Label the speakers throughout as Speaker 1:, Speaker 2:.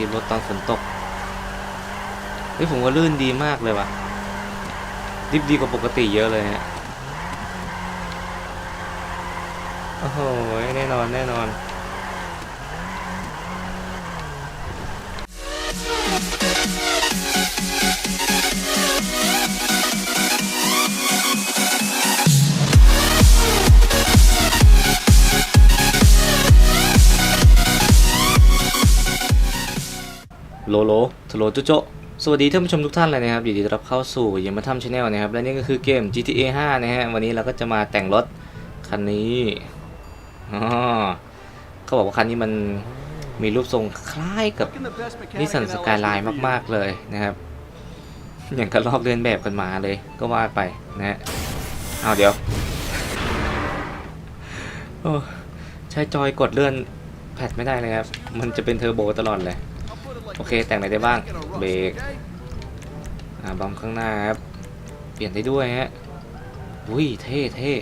Speaker 1: ีรถตอนฝนตกเฮ้ยผมว่าลื่นดีมากเลยว่ะดิบดีกว่าปกติเยอะเลยฮะโอ้โหแน่นอนแน่นอน โลโลทโลจุโจสวัสดีท่านผู้ชมทุกท่านเลยนะครับยินดีต้อนรับเข้าสู่ยมาทำชาแนลนะครับและนี่ก็คือเกม GTA 5 นะฮะวันนี้เราก็จะมาแต่งรถคันนี้อ๋อเขาบอกว่าคันนี้มันมีรูปทรงคล้ายกับนิสสันสกายไลน์มาก ๆ เลยนะครับ อย่างกับลอกเลียนแบบกันมาเลยก็ว่าไปนะฮะเอาเดี๋ยวโอ้ใช้จอยกดเลื่อนแพดไม่ได้เลยครับ มันจะเป็นเทอร์โบตลอดเลย โอเคแต่งอะไรได้บ้างเบรกอ่าบัมข้างหน้าครับเปลี่ยนได้ด้วยฮะอุ้ยเท่เท่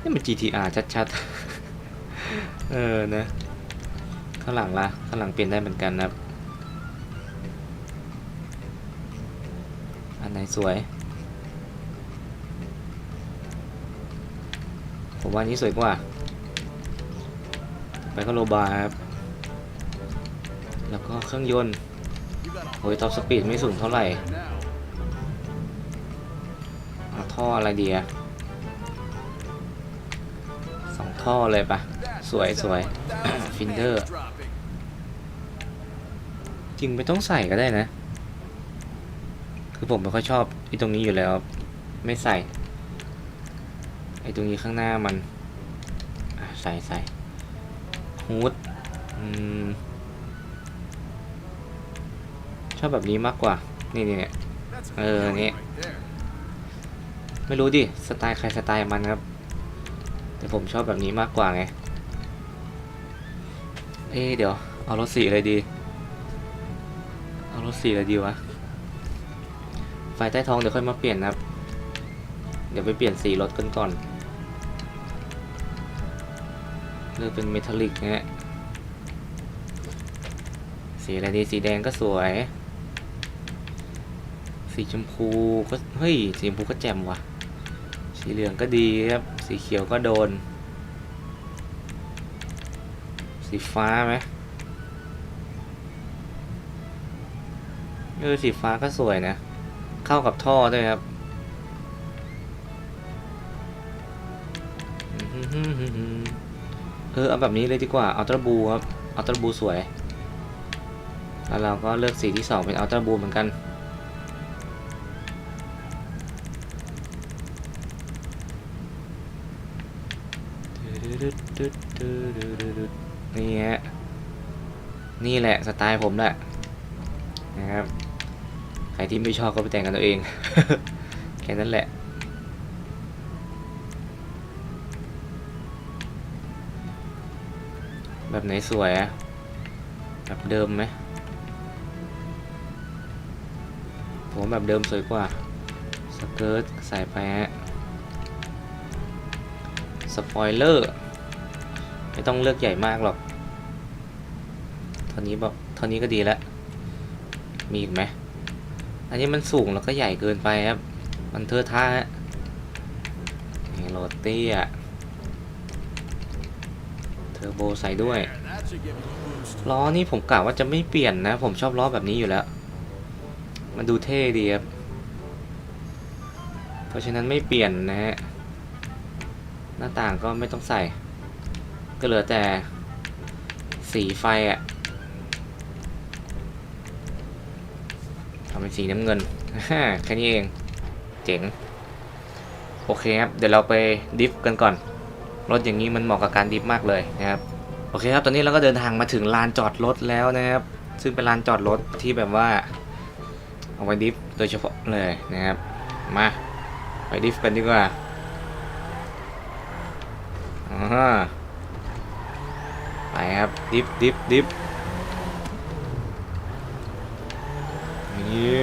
Speaker 1: นี่มัน GTR ชัดๆ เออนะ ข้างหลังละข้างหลังเปลี่ยนได้เหมือนกันนะครับอันไหนสวย ผมว่านี้สวยกว่า ไปก็โลบาครับ แล้วก็เครื่องยนต์โอ้ยท็อปสปีดไม่สูงเท่าไหร่เอาท่ออะไรดีอะสองท่อเลยปะสวยสวยฟินเดอร์ จริงไม่ต้องใส่ก็ได้นะ คือผมไม่ค่อยชอบไอ้ตรงนี้อยู่แล้ว ไม่ใส่ ไอ้ตรงนี้ข้างหน้ามันใส่ใส่ฮูดอืม ชอบแบบนี้มากกว่า นี่นี่เออนี่ไม่รู้ดิ สไตล์ใครสไตล์มันครับ แต่ผมชอบแบบนี้มากกว่าไง เอ๊เดี๋ยว เอารถสีอะไรดี เอารถสีอะไรดีวะ ไฟใต้ท้องเดี๋ยวค่อยมาเปลี่ยนนะครับ เดี๋ยวไปเปลี่ยนสีรถกันก่อน เลือกเป็นเมทัลลิกนะฮะ สีอะไรดี สีแดงก็สวย สีชมพูก็เฮ้ยสีชมพูก็แจ่มว่ะ สีเหลืองก็ดีครับ สีเขียวก็โดน สีฟ้าไหมเออสีฟ้าก็สวยนะ เข้ากับท่อด้วยครับเออเอาแบบนี้เลยดีกว่าอัลตร้าบูครับอัลตร้าบูสวย แล้วเราก็เลือกสีที่ 2 เป็นอัลตร้าบูเหมือนกัน นี่ฮะ นี่แหละสไตล์ผมแหละนะครับ ใครที่ไม่ชอบก็ไปแต่งกันตัวเอง แค่นั้นแหละ แบบไหนสวยอะแบบเดิมไหมผมแบบเดิมสวยกว่า สเกิร์ตใส่ไปฮะ สปอยเลอร์ ไม่ต้องเลือกใหญ่มากหรอกเท่านี้แบบเท่านี้ก็ดีแล้ว มีอีกไหมอันนี้มันสูงแล้วก็ใหญ่เกินไปครับ มันเทอะท่าฮะโรตี้อะเทอร์โบใส่ด้วยล้อนี่ผมกะว่าจะไม่เปลี่ยนนะ ผมชอบล้อแบบนี้อยู่แล้ว มันดูเท่ดีครับ เพราะฉะนั้นไม่เปลี่ยนนะฮะ หน้าต่างก็ไม่ต้องใส่ ก็เหลือแต่สีไฟอะ่ะทำเป็นสีน้ำเงินแค่นี้เอง เจ๋ง โอเคครับ เดี๋ยวเราไปดิฟกันก่อน รถอย่างนี้มันเหมาะกับการดิฟมากเลยนะครับ โอเคครับ ตอนนี้เราก็เดินทางมาถึงลานจอดรถแล้วนะครับ ซึ่งเป็นลานจอดรถที่แบบว่า เอาไว้ดิฟโดยเฉพาะเลยนะครับ มา ไปดิฟกันดีกว่าอ่า ครับดิฟดิฟดิฟนี่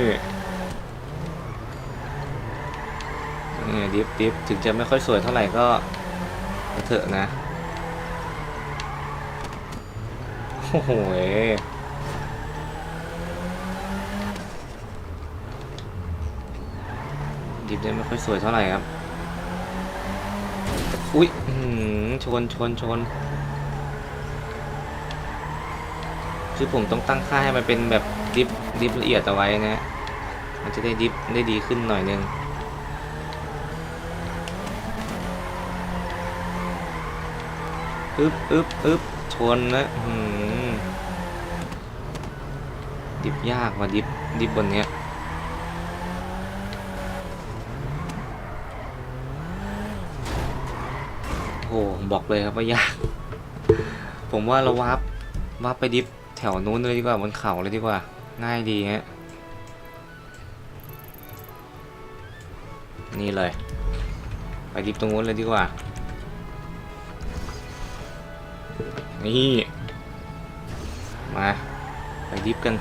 Speaker 1: นี่ดิฟดิฟถึงจะไม่ค่อยสวยเท่าไหร่ก็เถอะนะโอ้โหดิฟได้ไม่ค่อยสวยเท่าไหร่ครับ อุ้ยชนชนชน คือผมต้องตั้งค่าให้มันเป็นแบบดิฟดิฟละเอียดเอาไว้นะ มันจะได้ดิฟได้ดีขึ้นหน่อยนึงอึบอึบอึบชนนะหือดิฟยากว่ะดิฟดิฟบนเนี้ยโอ้โหบอกเลยครับว่ายาก ผมว่าเราวับวับไปดิฟ แถวนู้นเลยดีกว่าบนเขาเลยดีกว่า ง่ายดีฮะนี่เลย ไปดิฟตรงนู้นเลยดีกว่า นี่ มา ไปดิฟกัน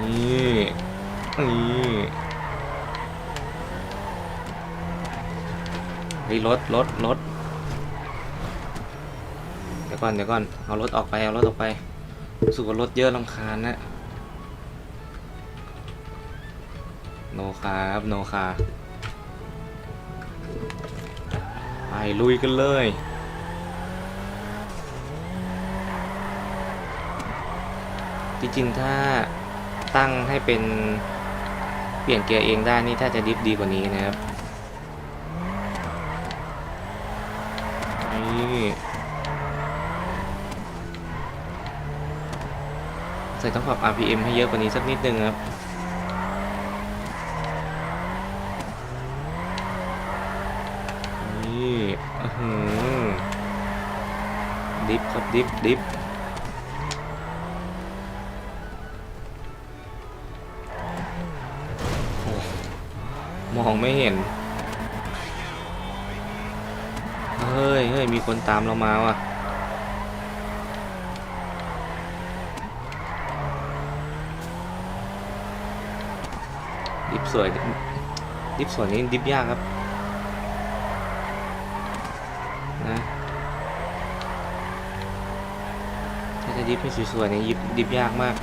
Speaker 1: นี่ นี่เฮ้ยรถรถรถ ก่อนเดี๋ยวก่อน เอารถออกไป เอารถออกไปรู้สึกว่ารถเยอะลำคาญนะ โนคาครับ โนคา ไปลุยกันเลยจริงๆ ถ้าตั้งให้เป็นเปลี่ยนเกียร์เองได้นี่ถ้าจะดิฟดีกว่านี้นะครับนี่ ใส่ต้องปรับ RPM ให้เยอะกว่านี้สักนิดนึงครับนี่ดิฟครับดิฟดิฟมองไม่เห็น เฮ้ยเฮ้ยมีคนตามเรามาว่ะ ดิฟสวย ดิฟสวยนี่ดิฟยากครับ นะถ้าจะดิฟให้สวยๆเนี่ยิบดิฟยากมาก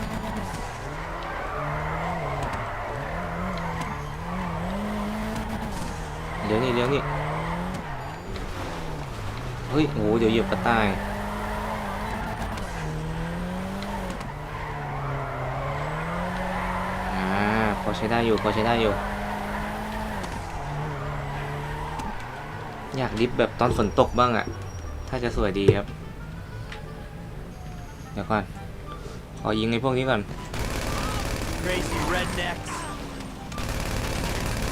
Speaker 1: เดี๋ยวนี่เดี๋ยวนี่เฮ้ยโอ้โหเดี๋ยวเหยียบกระต่าย อ่า พอ ใช้ได้อยู่พอใช้ได้อยู่ อยากดิฟแบบตอนฝนตกบ้างอะถ้าจะสวยดีครับ เดี๋ยวก่อน ขอยิงไอ้พวกนี้ก่อน
Speaker 2: Crazy rednecks.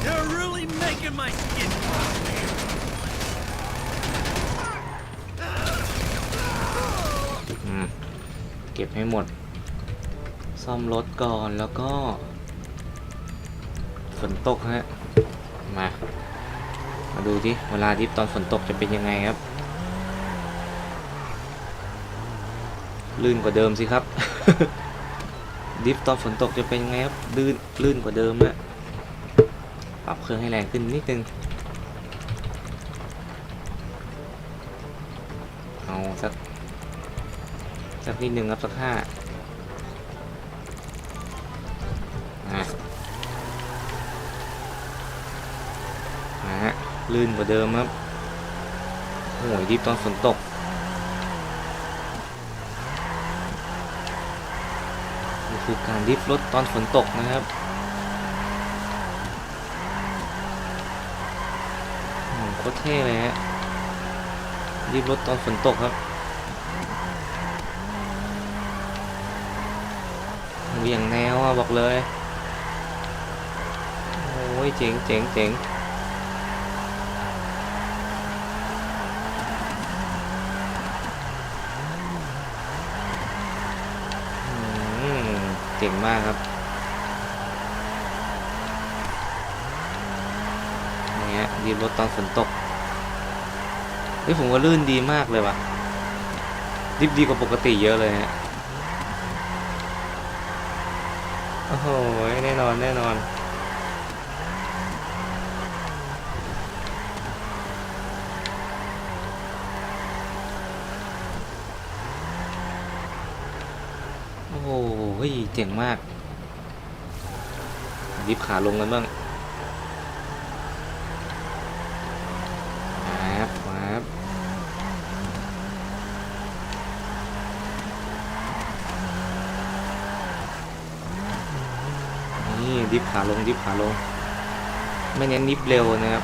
Speaker 2: They're really making my skin crawl.
Speaker 1: อืมเก็บให้หมด ซ่อมรถก่อนแล้วก็ ฝนตกฮะ มา มาดูดิเวลาดิฟตอนฝนตกจะเป็นยังไงครับ ลื่นกว่าเดิมสิครับ ดิฟตอนฝนตกจะเป็นยังไงครับ ลื่น ลื่นกว่าเดิมอะปรับเครื่องให้แรงขึ้นนิดนึง เอาสัก สักนิดนึงครับสักห้า ลื่นกว่าเดิมครับโอ้ยดิฟตอนฝนตก นี่คือการดิฟรถตอนฝนตกนะครับโอ้โหโคตรเท่เลยฮะดิฟรถตอนฝนตกครับอยอย่างแนวอะบอกเลย โอ้ยเจ๋งเจ๋งเจ๋งอืม เก่งมากครับอย่างเงี้ยดีรถตอนฝนตกเฮ้ยผมว่าลื่นดีมากเลยว่ะดิบดีกว่าปกติเยอะเลยฮะโอ้โหแน่นอนแน่นอน โอ้โหเจ๋งมากดิฟขาลงกันบ้างมาบมาบนี่ดิฟขาลงดิฟขาลง ไม่เน้นดิฟเร็วนะครับ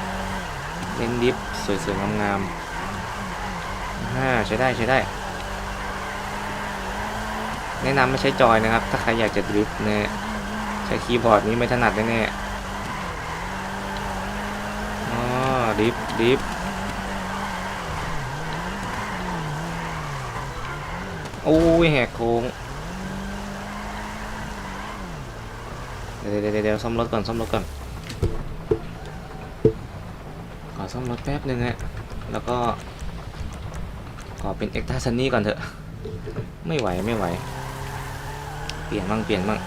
Speaker 1: เน้นดิฟสวยๆงามๆอ่าใช้ได้ใช้ได้ แนะนำไม่ใช้จอยนะครับ ถ้าใครอยากจะดริฟต์นะใช้คีย์บอร์ดนี้ไม่ถนัดแน่ๆอ๋อดริฟต์ดริฟต์โอ้ยแหกโค้งเดี๋ยวเดี๋ยวเดี๋ยวซ่อมรถก่อนซ่อมรถก่อนขอซ่อมรถแป๊บนึงฮะแล้วก็ขอเป็นเอ็กซ์ตาซันนี่ก่อนเถอะ ไม่ไหวไม่ไหว ลี่ยนบ้างเปลี่ยนบ้าง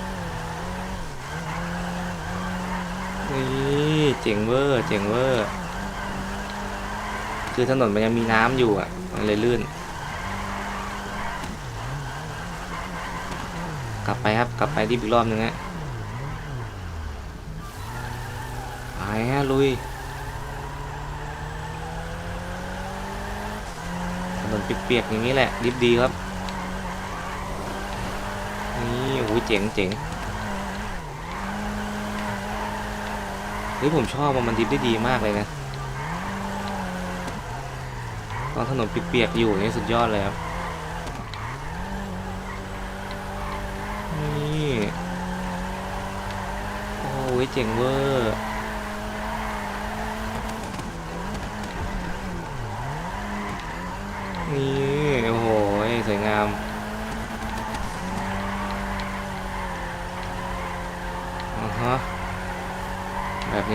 Speaker 1: นี่เจ๋งเวอร์เจ๋งเวอร์คือถนนมันยังมีน้ำอยู่อะ มันเลยลื่น กลับไปครับกลับไปรีบอีกรอบนึงฮะไปฮะลุยถนนเปียกๆอย่างนี้แหละดิบดีครับ นี่โอ้ย เจ๋งเจ๋งเฮ้ยผมชอบมันดิฟได้ดีมากเลยนะตอนถนนเปียกๆอยู่นี่สุดยอดเลยครับนี่โอ้ยเจ๋งเวอร์นี่โอ้โหสวยงาม อ่าฮะ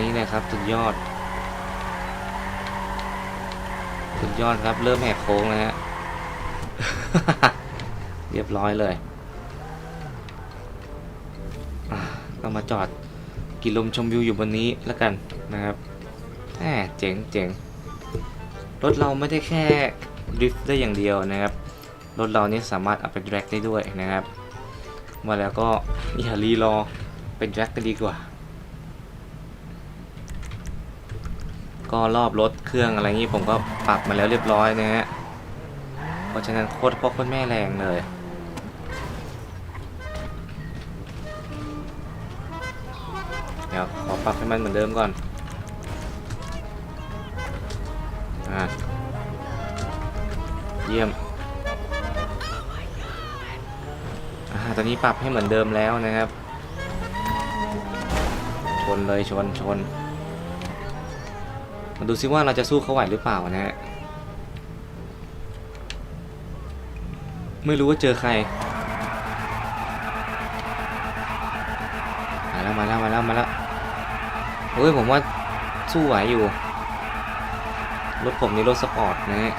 Speaker 1: นี้เลยครับสุดยอดสุดยอดครับ เริ่มแหกโค้งแล้วฮะ เรียบร้อยเลยอะก็มาจอดกินลมชมวิวอยู่บนนี้แล้วกันนะครับแหมเจ๋งเจ๋งรถเราไม่ได้แค่ดริฟต์ได้อย่างเดียวนะครับ รถเรานี่สามารถเอาไปแดร็กได้ด้วยนะครับ มาแล้วก็อย่ารีรอเป็นแดร็กกันดีกว่า ก็รอบรถเครื่องอะไรงี้ผมก็ปรับมาแล้วเรียบร้อยนะฮะ เพราะฉะนั้นโคตรพ่อโคตรแม่แรงเลย เดี๋ยวขอปรับให้มันเหมือนเดิมก่อน อ่า เยี่ยม อ่า ตอนนี้ปรับให้เหมือนเดิมแล้วนะครับ ชนเลยชนชน มาดูซิว่าเราจะสู้เขาไหวหรือเปล่านะฮะ ไม่รู้ว่าเจอใคร มาแล้วมาแล้วมาแล้วมาแล้วเฮ้ยผมว่าสู้ไหวอยู่ รถผมนี่รถสปอร์ตนะฮะ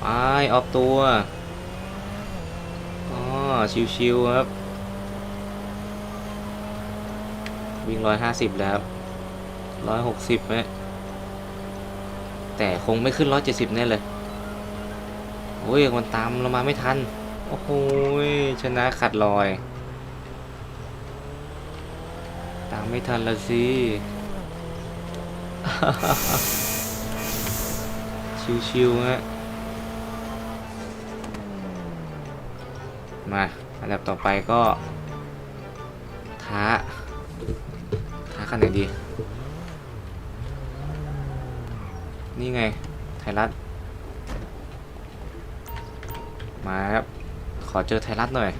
Speaker 1: ไปออกตัวอ๋อชิวๆครับ วิ่งร้อยห้าสิบแล้วครับร้อยหกสิบไหมแต่คงไม่ขึ้นร้อยเจ็ดสิบแน่เลยโอ้ยมันตามเรามาไม่ทัน โอ้โหยชนะขัดลอย ตามไม่ทันละสิชิวๆฮะ มาอันดับต่อไปก็ ท้า ท้าคันไหนดี นี่ไง ไทยรัฐ มาครับ ขอเจอไทยรัฐหน่อย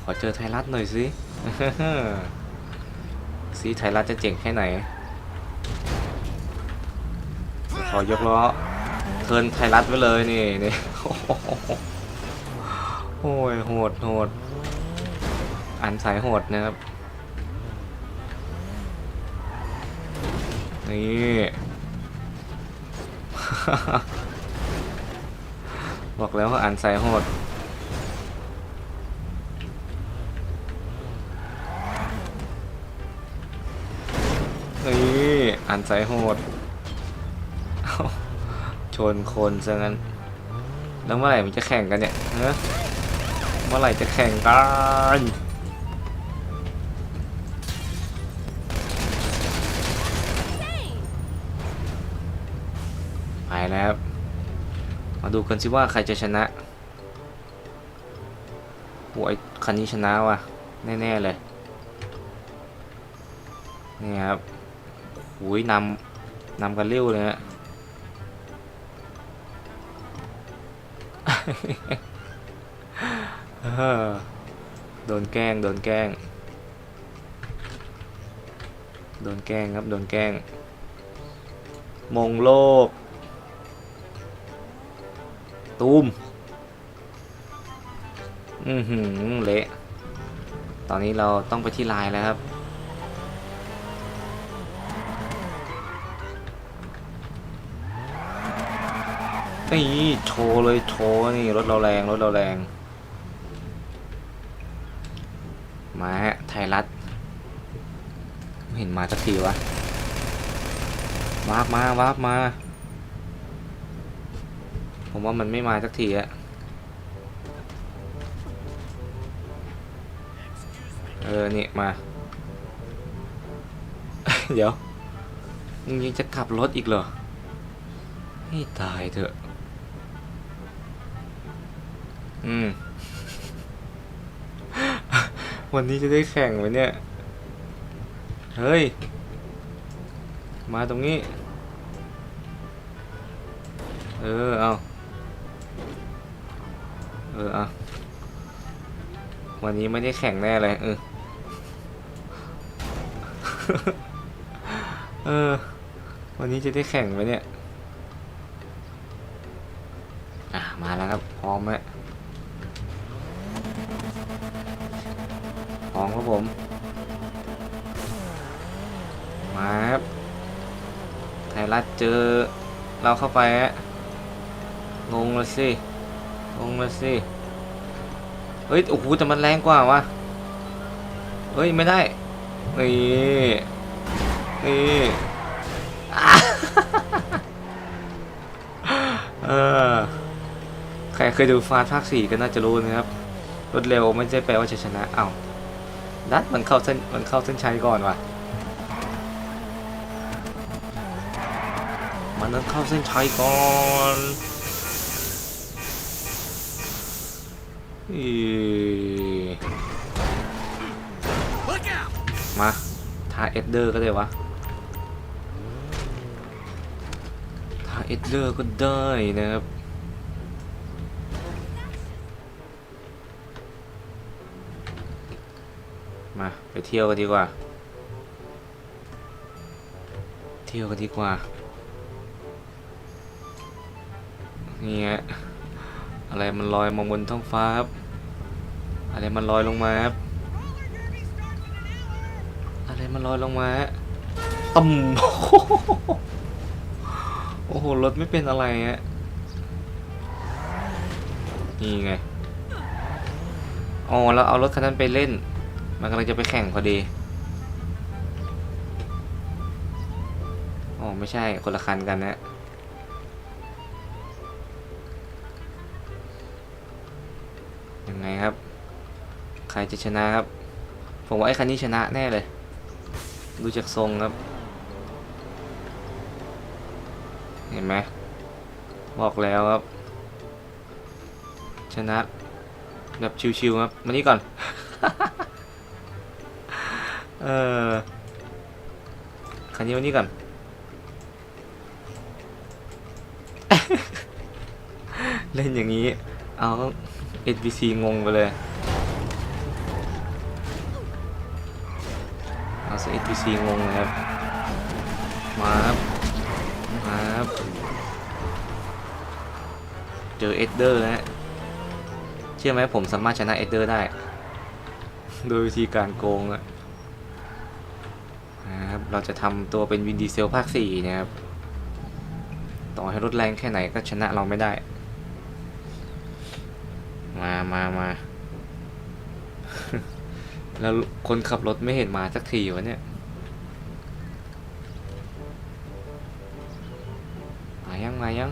Speaker 1: ขอเจอไทยรัฐหน่อยสิสิไทยรัฐจะเจ๋งแค่ไหน ขอยกล้อ เทินไทยรัฐไปเลยนี่นี่โอ้ยโหดโหดอันสายโหดนะครับนี่บอกแล้วว่าอันสายโหดนี่อันสายโหด ชนคนซะงั้น แล้วเมื่อไหร่มันจะแข่งกันเนี่ยเฮ้เมื่อไหร่จะแข่งกันไปแล้วครับมาดูกันสิว่าใครจะชนะโหไอ้คันนี้ชนะว่ะ แน่ ๆ เลย นี่ครับหุยนำนำกันเร็วเลยฮะ โดนแกล้ง โดนแกล้ง โดนแกล้งครับ โดนแกล้ง มงโลก ตูม อือหือ เละ ตอนนี้เราต้องไปที่ไลน์แล้วครับ นี่โชว์เลยโชว์นี่รถเราแรงรถเราแรง มาฮะไทยรัฐเห็นมาสักทีวะวาร์ปมาวาร์ปมา ผมว่ามันไม่มาสักทีอะเออนี่มา เดี๋ยวมึงยังจะกลับรถอีกเหรอให้ตายเถอะ อืม วันนี้จะได้แข่งไหมเนี่ย เฮ้ย มาตรงนี้ เออ เอา เออ เอาวันนี้ไม่ได้แข่งแน่เลยเออ เออ วันนี้จะได้แข่งไหมเนี่ย อะ มาแล้วครับ พร้อมไหม พร้อมครับผม มาครับ ไทยรัฐเจอเราเข้าไปฮะงงเลยสิงงเลยสิเฮ้ย โอ้โห แต่มันแรงกว่าวะเฮ้ย ไม่ได้ นี่ นี่เออใครเคยดูฟาสภาคสี่ก็น่าจะรู้นะครับรถเร็วไม่ใช่แปลว่าจะชนะ เอ้า ดัดมันเข้าเส้นมันเข้าเส้นชัยก่อนว่ะ มันต้องเข้าเส้นชัยก่อนอี
Speaker 2: Look out!
Speaker 1: มาทาเอดเดอร์ก็ได้วะทาเอดเดอร์ก็ได้นะครับ มาไปเที่ยวกันดีกว่า เที่ยวกันดีกว่า นี่ฮะ อะไรมันลอยมาบนท้องฟ้าครับ อะไรมันลอยลงมาครับ อะไรมันลอยลงมาฮะต่ำโอ้โห รถไม่เป็นอะไรฮะ นี่ไง อ๋อ แล้วเอารถคันนั้นไปเล่น มันกำลังจะไปแข่งพอดีอ๋อไม่ใช่คนละคันกันนะยังไงครับ ใครจะชนะครับ ผมว่าไอ้คันนี้ชนะแน่เลย ดูจากทรงครับ เห็นไหมบอกแล้วครับ ชนะ แบบชิวๆครับมานี่ก่อน เออคันนี้มานี่ก่อน เล่นอย่างนี้ เอา NPC งงไปเลย เอาซะ NPC งงเลยครับ มาครับมาครับเจอเอ็ดเดอร์นะเชื่อไหมผมสามารถชนะเอ็ดเดอร์ได้ โดยวิธีการโกงอะ เราจะทำตัวเป็นวินดีเซลภาค 4 นะครับ ต่อให้รถแรงแค่ไหนก็ชนะเราไม่ได้ มามามาแล้วคนขับรถไม่เห็นมาสักทีวะเนี่ยมายังมายัง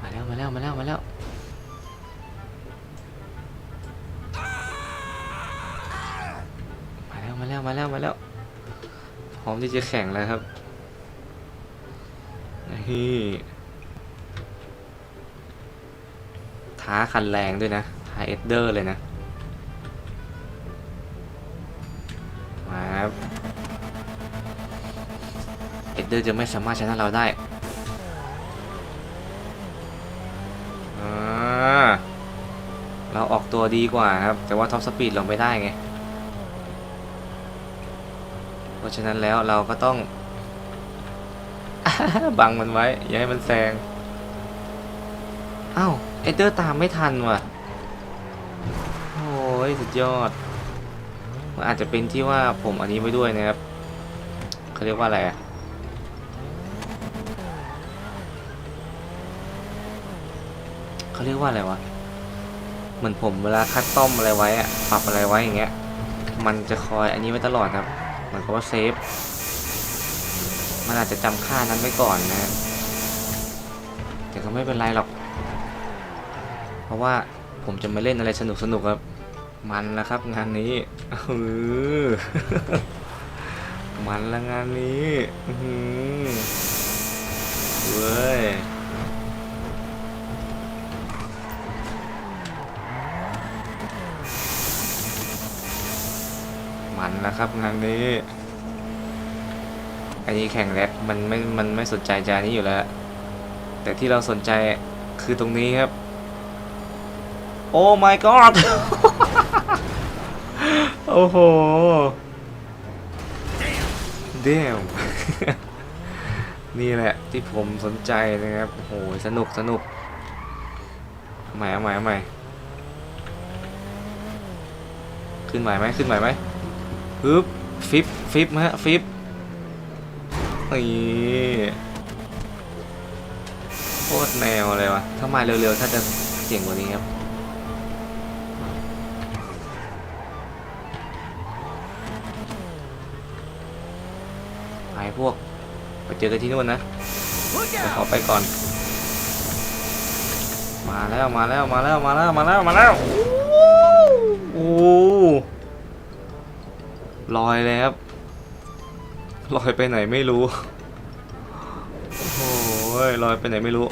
Speaker 1: มาแล้วมาแล้วมาแล้วมาแล้วมาแล้วมาแล้วมาแล้วมาแล้ว พร้อมที่จะแข่งแล้วครับนี่ท้าคันแรงด้วยนะท้าเอสเดอร์เลยนะ มาครับเอสเดอร์จะไม่สามารถชนะเราได้เราออกตัวดีกว่าครับ แต่ว่าท็อปสปีดเราไม่ได้ไง เพราะ ฉะนั้นแล้วเราก็ต้อง บังมันไว้ อย่าให้มันแซงอ้าวเอเดอร์ตามไม่ทันว่ะโอ้ยสุดยอดมันอาจจะเป็นที่ว่าผมอันนี้ไว้ด้วยนะครับเขาเรียกว่าอะไรอะเขาเรียกว่าอะไรวะเหมือนผมเวลาคัดต้อมอะไรไว้อะปรับอะไรไว้อย่างเงี้ย มันจะคอยอันนี้ไว้ตลอดครับ มือนกับว่าเซฟ มันอาจจะจำค่านั้นไว้ก่อนนะ แต่ก็ไม่เป็นไรหรอก เพราะว่าผมจะมาเล่นอะไรสนุกสนุกๆครับ มันแล้วครับงานนี้เออมันละงานนี้เว้ย แล้วครับงานนี้อันนี้แข่งแรกมันไม่ มันไม่สนใจจานนี้อยู่แล้ว แต่ที่เราสนใจคือตรงนี้ครับ โอ้ my god โอ้โห เดมนี่แหละที่ผมสนใจนะครับ โอ้โห สนุกสนุกใหม่ใหม่ใหม่ขึ้นใหม่ไหมขึ้นใหม่ไหมึบฟิปฟิปฮะฟิปนี่โคตรแนวเลยวะถ้ามาเร็วๆถ้าจะเจ๋งกว่านี้ครับไปพวกไปเจอกันที่นู่นนะ
Speaker 2: Look
Speaker 1: เดี๋ยวขอไปก่อน มาแล้วมาแล้วมาแล้วมาแล้วมาแล้วมาแล้วโอ้ ลอยเลยครับลอยไปไหนไม่รู้ โอ้โหลอยไปไหนไม่รู้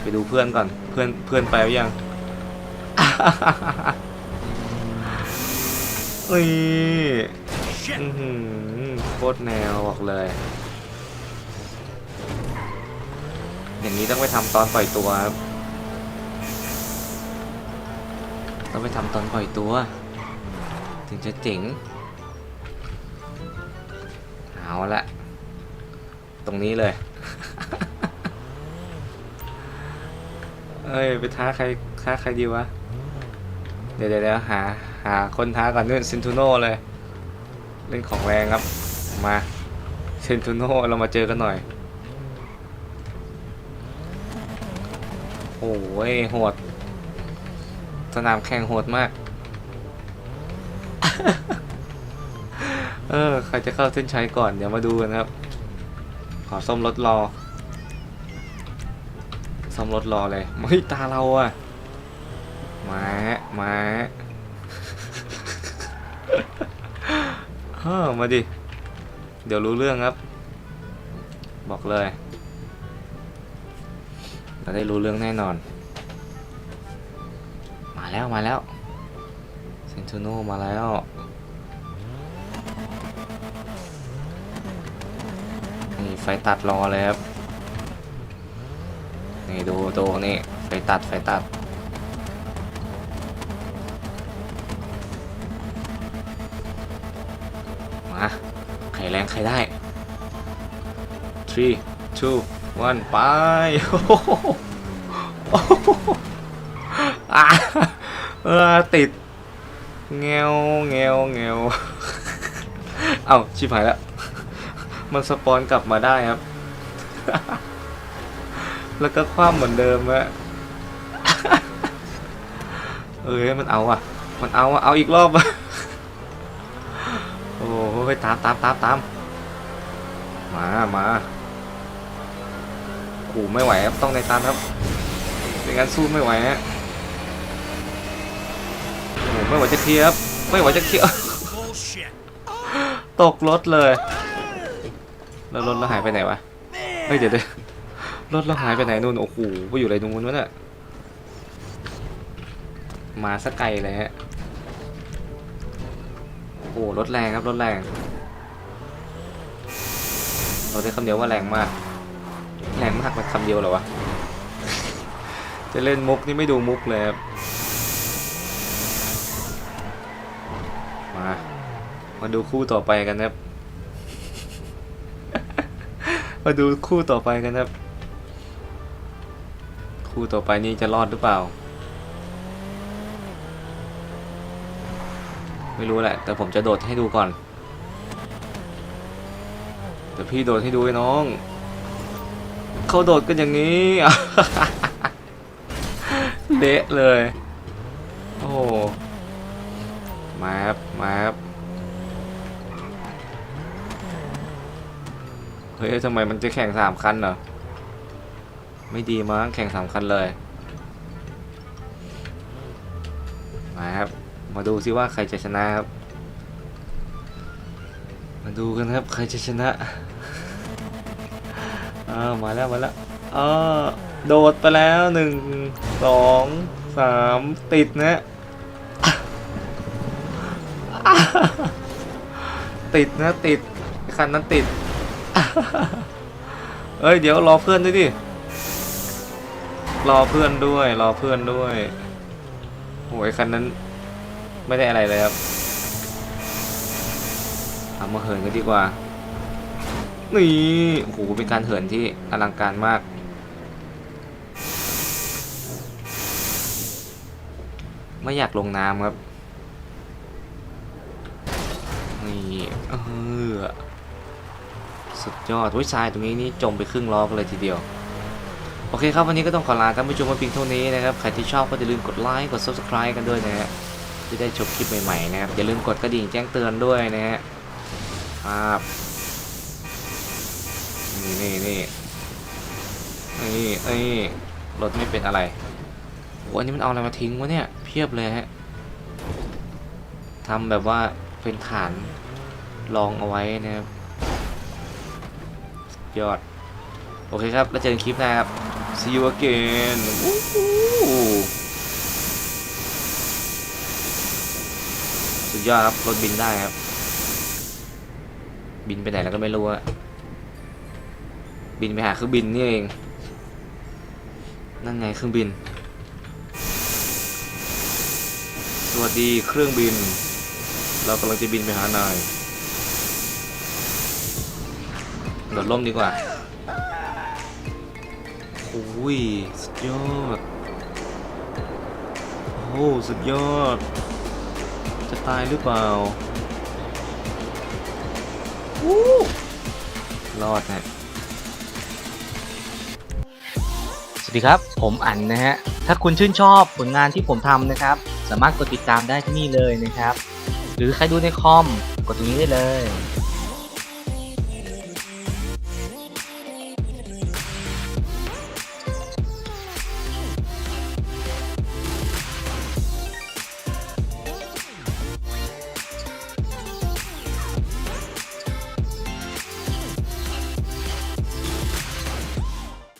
Speaker 1: ไปดูเพื่อนก่อน เพื่อนเพื่อนไปหรือยังเอ้ยโคตรแนวบอกเลย อย่างนี้ต้องไปทำตอนปล่อยตัวครับ ต้องไปทำตอนปล่อยตัว ถึงจะเจ๋ง เอาละ ตรงนี้เลย เอ้ย ไปท้าใครท้าใครดีวะ เดี๋ยวเดี๋ยวหา หาคนท้าก่อนนู่นซินทูโน่เลย เล่นของแรงครับ มาเซนทูโน่เรามาเจอกันหน่อย โอ้ยโหด สนามแข่งโหดมาก เออ ใครจะเข้าเส้นชัยก่อน เดี๋ยวมาดูกันครับ ขอส้มรถรอ ส้มรถรอเลยไม่ตาเราอะมามาเฮ้อมาดิ เดี๋ยวรู้เรื่องครับ บอกเลย เราได้รู้เรื่องแน่นอน แล้วมาแล้วเซนตูโนมาแล้วนี่ไฟตัดรอเลยครับนี่ดูดูนี่ไฟตัดไฟตัดมาใครแรงใครได้ three two one ไป เออติดเงวเงวเงวเอาชิบหายแล้ว มันสปอนกลับมาได้ครับ แล้วก็คว่ำเหมือนเดิมอะเอ้ยมันเอาอะ มันเอาอะ เอาอีกรอบอะ โอ้โหตามตามตามตามมามาโอ้ไม่ไหวครับ ต้องในตันครับไม่งั้นสู้ไม่ไหวฮะ ไม่ไหวจะเคลียบ ไม่ไหวจะเคลียร์
Speaker 2: Bullshit.
Speaker 1: ตกรถเลย แล้วรถเราหายไปไหนวะ เฮ้ยเดี๋ยวเดี๋ยวรถเราหายไปไหนนู่น โอ้โหไปอยู่อะไรตรงนู้นวะเนี่ยมาสักไกลเลยฮะ โอ้รถแรงครับรถแรง เราได้คำเดียวว่าแรงมาก แรงมากเป็นคำเดียวเหรอวะ จะเล่นมุกนี่ไม่ดูมุกเลยครับ มา มาดูคู่ต่อไปกันนะครับ มาดูคู่ต่อไปกันครับ คู่ต่อไปนี่จะรอดหรือเปล่า ไม่รู้แหละ แต่ผมจะโดดให้ดูก่อนเดี๋ยวพี่โดดให้ดูไอ้น้อง เขาโดดกันอย่างนี้เละเลย้ยทำไมมันจะแข่งสามคันเหรอ ไม่ดีมั้งแข่งสามคันเลย มาครับ มาดูซิว่าใครจะชนะครับ มาดูกันครับ ใครจะชนะอ้าวมาแล้วมาแล้วอ้าโดดไปแล้วหนึ่งสองสามติดนะติดนะติดคันนั้นติด เอ้ยเดี๋ยวรอเพื่อนด้วยดิ รอเพื่อนด้วย รอเพื่อนด้วยโอ้ยคันนั้น ไม่ได้อะไรเลยครับเอามาเหินกันดีกว่า นี่โอ้โหเป็นการเหินที่อลังการมากไม่อยากลงน้ำครับ นี่เออ สุดยอดวิชายตรงนี้นี่จมไปครึ่งล้อกันเลยทีเดียว โอเคครับวันนี้ก็ต้องขอลาท่านผู้ชมมาเพียงเท่านี้นะครับ ใครที่ชอบก็อย่าลืมกดไลค์กด subscribe กันด้วยนะฮะจะได้ชมคลิปใหม่ๆนะครับ อย่าลืมกดกระดิ่งแจ้งเตือนด้วยนะฮะครับนี่นี่นี่นี่นี่รถไม่เป็นอะไรโอ้อันนี้มันเอาอะไรมาทิ้งวะเนี่ยเพียบเลยฮะทำแบบว่าเป็นฐานรองเอาไว้นะครับ ยอด โอเคครับ แล้วเจอกันคลิปหน้าครับ see you again สุดยอดครับ รถบินได้ครับ บินไปไหนแล้วก็ไม่รู้อะบินไปหาเครื่องบินนี่เอง นั่นไงเครื่องบิน สวัสดีเครื่องบิน เรากำลังจะบินไปหานาย โดดร่มดีกว่าโอ้ยสุดยอด โอ้สุดยอด จะตายหรือเปล่าวู้รอดนะ
Speaker 3: สวัสดีครับ ผมอั๋นนะฮะ ถ้าคุณชื่นชอบผลงานที่ผมทำนะครับ สามารถกดติดตามได้ที่นี่เลยนะครับ หรือใครดูในคอม กดตรงนี้ได้เลย